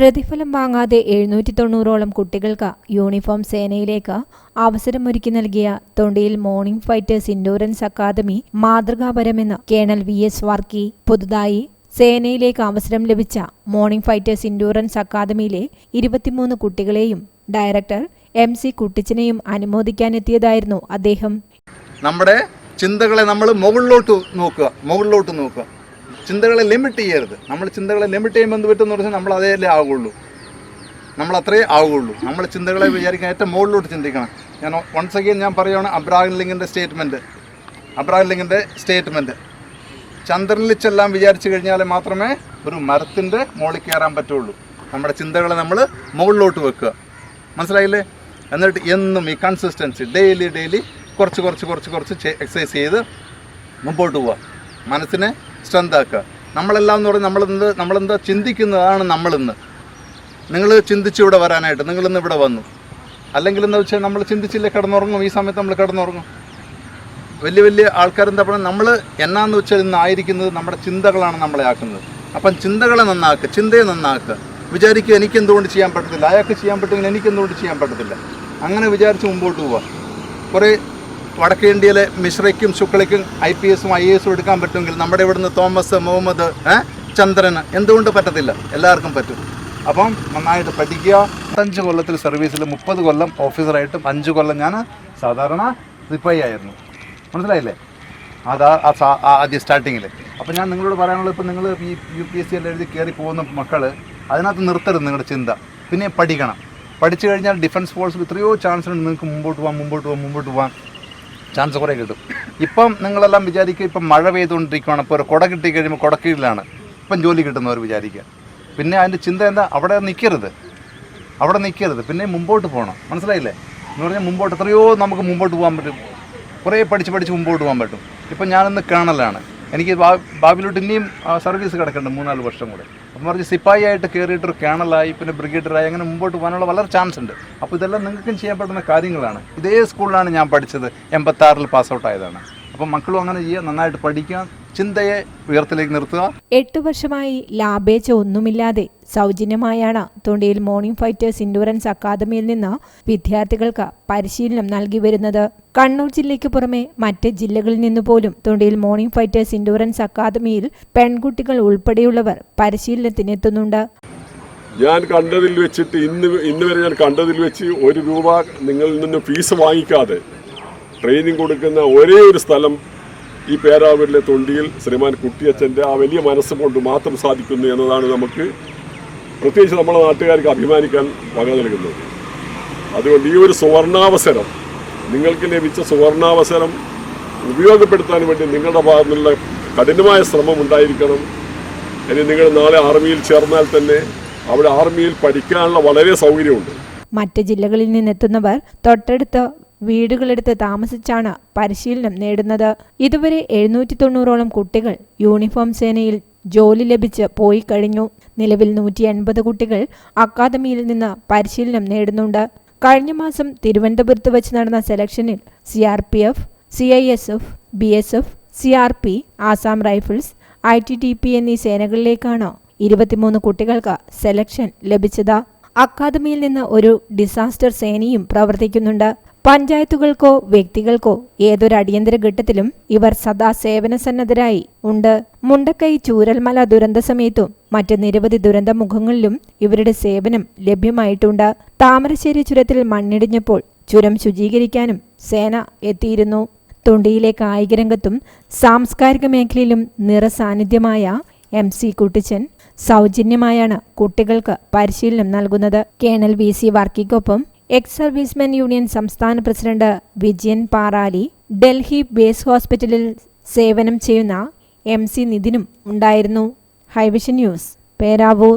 പ്രതിഫലം വാങ്ങാതെ എഴുന്നൂറ്റി തൊണ്ണൂറോളം കുട്ടികൾക്ക് യൂണിഫോം സേനയിലേക്ക് അവസരമൊരുക്കി നൽകിയ തൊണ്ടിയിൽ മോർണിംഗ് ഫൈറ്റേഴ്സ് ഇൻഡോറൻസ് അക്കാദമി മാതൃകാപരമെന്ന് കേണൽ വി എസ് വർക്കി പുതുതായി സേനയിലേക്ക് അവസരം ലഭിച്ച മോർണിംഗ് ഫൈറ്റേഴ്സ് ഇൻഡൂറൻസ് അക്കാദമിയിലെ ഇരുപത്തിമൂന്ന് കുട്ടികളെയും ഡയറക്ടർ എം സി കുട്ടിച്ചനെയും അനുമോദിക്കാനെത്തിയതായിരുന്നു അദ്ദേഹം. നമ്മുടെ ചിന്തകളെ നമ്മൾ മുകളിലോട്ട് നോക്കുക മുകളിലോട്ട് നോക്കുക. ചിന്തകളെ ലിമിറ്റ് ചെയ്യരുത്. നമ്മൾ ചിന്തകളെ ലിമിറ്റ് ചെയ്യുമ്പോൾ എന്ത് പറ്റുമെന്ന് പറഞ്ഞാൽ നമ്മൾ അതേല്ലേ ആവുകയുള്ളൂ. നമ്മൾ അത്രേ ആവുകയുള്ളൂ. നമ്മൾ ചിന്തകളെ വിചാരിക്കാൻ ഏറ്റവും മുകളിലോട്ട് ചിന്തിക്കണം. ഞാൻ വൺസ് അഗെയിൻ ഞാൻ പറയുകയാണ് അബ്രാഹിം ലിങ്കിന്റെ സ്റ്റേറ്റ്മെന്റ് അബ്രാഹിം ലിങ്കിന്റെ സ്റ്റേറ്റ്മെന്റ് ചന്ദ്രനിൽ ചെല്ലാം വിചാരിച്ചു കഴിഞ്ഞാൽ മാത്രമേ ഒരു മരത്തിന്റെ മുകളിൽ കയറാൻ പറ്റുള്ളൂ. നമ്മുടെ ചിന്തകളെ നമ്മൾ മുകളിലോട്ട് വെക്കുക. മനസ്സിലായില്ലേ? എന്നിട്ട് എന്നും ഈ കൺസിസ്റ്റൻസി ഡെയിലി ഡെയിലി കുറച്ച് കുറച്ച് കുറച്ച് കുറച്ച് എക്സസൈസ് ചെയ്ത് മുമ്പോട്ട് പോവുക. മനസ്സിനെ സ്ട്രെങ്ത് ആക്കുക നമ്മളെല്ലാം എന്ന് പറഞ്ഞാൽ നമ്മളെന്ത് നമ്മളെന്താ ചിന്തിക്കുന്നതാണ് നമ്മളിന്ന്. നിങ്ങൾ ചിന്തിച്ച് ഇവിടെ വരാനായിട്ട് നിങ്ങളിന്ന് ഇവിടെ വന്നു. അല്ലെങ്കിൽ എന്താ വെച്ചാൽ നമ്മൾ ചിന്തിച്ചില്ലേ കിടന്നുറങ്ങും ഈ സമയത്ത് നമ്മൾ കിടന്നുറങ്ങും. വലിയ വലിയ ആൾക്കാരെന്താ പറയുക നമ്മൾ എന്നാന്ന് വെച്ചാൽ ഇന്ന് ആയിരിക്കുന്നത് നമ്മുടെ ചിന്തകളാണ് നമ്മളെ ആക്കുന്നത്. അപ്പം ചിന്തകളെ നന്നാക്കുക ചിന്തയെ നന്നാക്കുക. വിചാരിക്കുക എനിക്ക് എന്തുകൊണ്ട് ചെയ്യാൻ പറ്റത്തില്ല അയാൾക്ക് ചെയ്യാൻ പറ്റുമെങ്കിൽ എനിക്ക് എന്തുകൊണ്ട് ചെയ്യാൻ പറ്റത്തില്ല. അങ്ങനെ വിചാരിച്ച് മുമ്പോട്ട് പോവുക. കുറേ വടക്കേ ഇന്ത്യയിലെ മിശ്രയ്ക്കും ശുക്ലയ്ക്കും ഐ പി എസും ഐ എ എസും എടുക്കാൻ പറ്റുമെങ്കിൽ നമ്മുടെ ഇവിടുന്ന് തോമസ് മുഹമ്മദ് ചന്ദ്രൻ എന്തുകൊണ്ട് പറ്റത്തില്ല? എല്ലാവർക്കും പറ്റും. അപ്പം നന്നായിട്ട് പഠിക്കുക. അഞ്ച് കൊല്ലത്തിൽ സർവീസിൽ മുപ്പത് കൊല്ലം ഓഫീസറായിട്ടും അഞ്ച് കൊല്ലം ഞാൻ സാധാരണ സിപ്പായി ആയിരുന്നു. മനസ്സിലായില്ലേ? അതാ ആദ്യ സ്റ്റാർട്ടിങ്ങിൽ അപ്പോൾ ഞാൻ നിങ്ങളോട് പറയാനുള്ളത് ഇപ്പോൾ നിങ്ങൾ ഈ യു പി എസ് സി എല്ലാം എഴുതി കയറി പോകുന്ന മക്കൾ അതിനകത്ത് നിർത്തരുത് നിങ്ങളുടെ ചിന്ത. പിന്നെ പഠിക്കണം. പഠിച്ചു കഴിഞ്ഞാൽ ഡിഫൻസ് ഫോഴ്സിൽ എത്രയോ ചാൻസ് ഉണ്ട് നിങ്ങൾക്ക് മുമ്പോട്ട് പോകാം മുമ്പോട്ട് പോകാം മുമ്പോട്ട് പോകാൻ ചാൻസ് കുറേ കിട്ടും. ഇപ്പം നിങ്ങളെല്ലാം വിചാരിക്കുക ഇപ്പം മഴ പെയ്തുകൊണ്ടിരിക്കുകയാണ് ഇപ്പോൾ ഒരു കുട കിട്ടി കഴിയുമ്പോൾ കുടക്കീഴിലാണ്. ഇപ്പം ജോലി കിട്ടുന്നവർ വിചാരിക്കുക. പിന്നെ അതിന്റെ ചിന്ത എന്താ? അവിടെ നിൽക്കരുത് അവിടെ നിൽക്കരുത് പിന്നെ മുമ്പോട്ട് പോകണം മനസ്സിലായില്ലേ? എന്ന് പറഞ്ഞാൽ മുമ്പോട്ട് എത്രയോ നമുക്ക് മുമ്പോട്ട് പോകാൻ പറ്റും. കുറേ പഠിച്ച് പഠിച്ച് മുമ്പോട്ട് പോകാൻ പറ്റും. ഇപ്പം ഞാനിന്ന് കേണലാണ്. എനിക്ക് ഭാവിയിലോട്ട് ഇനിയും സർവീസ് കിടക്കുന്നുണ്ട് മൂന്നാൽ വർഷം കൂടെ. അപ്പം പറഞ്ഞ് സിപ്പായി ആയിട്ട് കയറിയിട്ടൊരു കേണലായി പിന്നെ ബ്രിഗേഡറായി അങ്ങനെ മുമ്പോട്ട് പോകാനുള്ള വളരെ ചാൻസ് ഉണ്ട്. അപ്പോൾ ഇതെല്ലാം നിങ്ങൾക്കും ചെയ്യാൻ പറ്റുന്ന കാര്യങ്ങളാണ്. ഇതേ സ്കൂളിലാണ് ഞാൻ പഠിച്ചത്. എൺപത്താറിൽ പാസ് ഔട്ട് ആയതാണ്. അപ്പം മക്കളും അങ്ങനെ ചെയ്യുക നന്നായിട്ട് പഠിക്കുക ചിന്തയെ ഉയർത്തിലേക്ക് നിർത്തുക. എട്ടു വർഷമായി ലാഭേച്ഛ ഒന്നുമില്ലാതെ സൗജന്യമായാണ് തൊണ്ടിയിൽ മോർണിംഗ് ഫൈറ്റേഴ്സ് ഇൻഡൂറൻസ് അക്കാദമിയിൽ നിന്ന് വിദ്യാർത്ഥികൾക്ക് പരിശീലനം നൽകി വരുന്നത്. കണ്ണൂർ ജില്ലയ്ക്ക് പുറമെ മറ്റ് ജില്ലകളിൽ നിന്ന് പോലും തൊണ്ടിയിൽ മോർണിംഗ് ഫൈറ്റേഴ്സ് ഇൻഡൂറൻസ് അക്കാദമിയിൽ പെൺകുട്ടികൾ ഉൾപ്പെടെയുള്ളവർ പരിശീലനത്തിനെത്തുന്നുണ്ട് ഞാൻ കണ്ടതിൽ വെച്ചിട്ട് ഇന്ന് ഇന്ന് വരെ ഞാൻ കണ്ടതിൽ വെച്ച് ഒരു രൂപ നിങ്ങളിൽ നിന്ന് ഫീസ് വാങ്ങിക്കാതെ ട്രെയിനിങ് കൊടുക്കുന്ന ഒരേ ഒരു സ്ഥലം ഈ പേരാവൂരിലെ തൊണ്ടിയിൽ ശ്രീമാൻ കുട്ടിയച്ഛന്റെ ആ വലിയ മനസ്സ് കൊണ്ട് മാത്രം സാധിക്കുന്നു എന്നതാണ് നമുക്ക് പ്രത്യേകിച്ച് നമ്മുടെ നാട്ടുകാർക്ക് അഭിമാനിക്കാൻ വക നൽകുന്നത്. അതുകൊണ്ട് ഈ ഒരു സുവർണാവസരം നിങ്ങൾക്ക് ലഭിച്ച സുവർണാവസരം ഉപയോഗപ്പെടുത്താൻ വേണ്ടി നിങ്ങളുടെ ഭാഗത്തു നിന്നുള്ള കഠിനമായ ശ്രമം ഉണ്ടായിരിക്കണം. ഇനി നിങ്ങൾ നാളെ ആർമിയിൽ ചേർന്നാൽ തന്നെ അവിടെ ആർമിയിൽ പഠിക്കാനുള്ള വളരെ സൗകര്യമുണ്ട്. മറ്റ് ജില്ലകളിൽ നിന്നെത്തുന്നവർ തൊട്ടടുത്ത് വീടുകളെടുത്ത് താമസിച്ചാണ് പരിശീലനം നേടുന്നത്. ഇതുവരെ എഴുന്നൂറ്റി തൊണ്ണൂറോളം കുട്ടികൾ യൂണിഫോം സേനയിൽ ജോലി ലഭിച്ച് പോയി കഴിഞ്ഞു. നിലവിൽ നൂറ്റി എൺപത് കുട്ടികൾ അക്കാദമിയിൽ നിന്ന് പരിശീലനം നേടുന്നുണ്ട്. കഴിഞ്ഞ മാസം തിരുവനന്തപുരത്ത് വെച്ച് നടന്ന സെലക്ഷനിൽ C R P F C I S F B S F C R P Assam rifles I T D P എന്നീ സേനകളിലേക്കാണ് ഇരുപത്തിമൂന്ന് കുട്ടികൾക്ക് സെലക്ഷൻ ലഭിച്ചത്. അക്കാദമിയിൽ നിന്ന് ഒരു ഡിസാസ്റ്റർ സേനയും പ്രവർത്തിക്കുന്നുണ്ട്. പഞ്ചായത്തുകൾക്കോ വ്യക്തികൾക്കോ ഏതൊരു അടിയന്തര ഘട്ടത്തിലും ഇവർ സദാ സേവന സന്നദ്ധരായി ഉണ്ട്. മുണ്ടക്കൈ ചൂരൽമല ദുരന്ത സമയത്തും മറ്റ് നിരവധി ദുരന്ത മുഖങ്ങളിലും ഇവരുടെ സേവനം ലഭ്യമായിട്ടുണ്ട്. താമരശ്ശേരി ചുരത്തിൽ മണ്ണിടിഞ്ഞപ്പോൾ ചുരം ശുചീകരിക്കാനും സേന എത്തിയിരുന്നു. തൊണ്ടിയിലെ കായിക രംഗത്തും സാംസ്കാരിക മേഖലയിലും നിറസാന്നിധ്യമായ എം സി കുട്ടിച്ചൻ സൗജന്യമായാണ് കുട്ടികൾക്ക് പരിശീലനം നൽകുന്നത്. കേണൽ വി സി വർക്കിക്കൊപ്പം എക്സ് സർവീസ്മെൻ യൂണിയൻ സംസ്ഥാന പ്രസിഡന്റ് വിജയൻ പാറാലി ഡൽഹി ബേസ് ഹോസ്പിറ്റലിൽ സേവനം ചെയ്യുന്ന എം സി നിതിനും ഉണ്ടായിരുന്നു. High vision news Peravoor.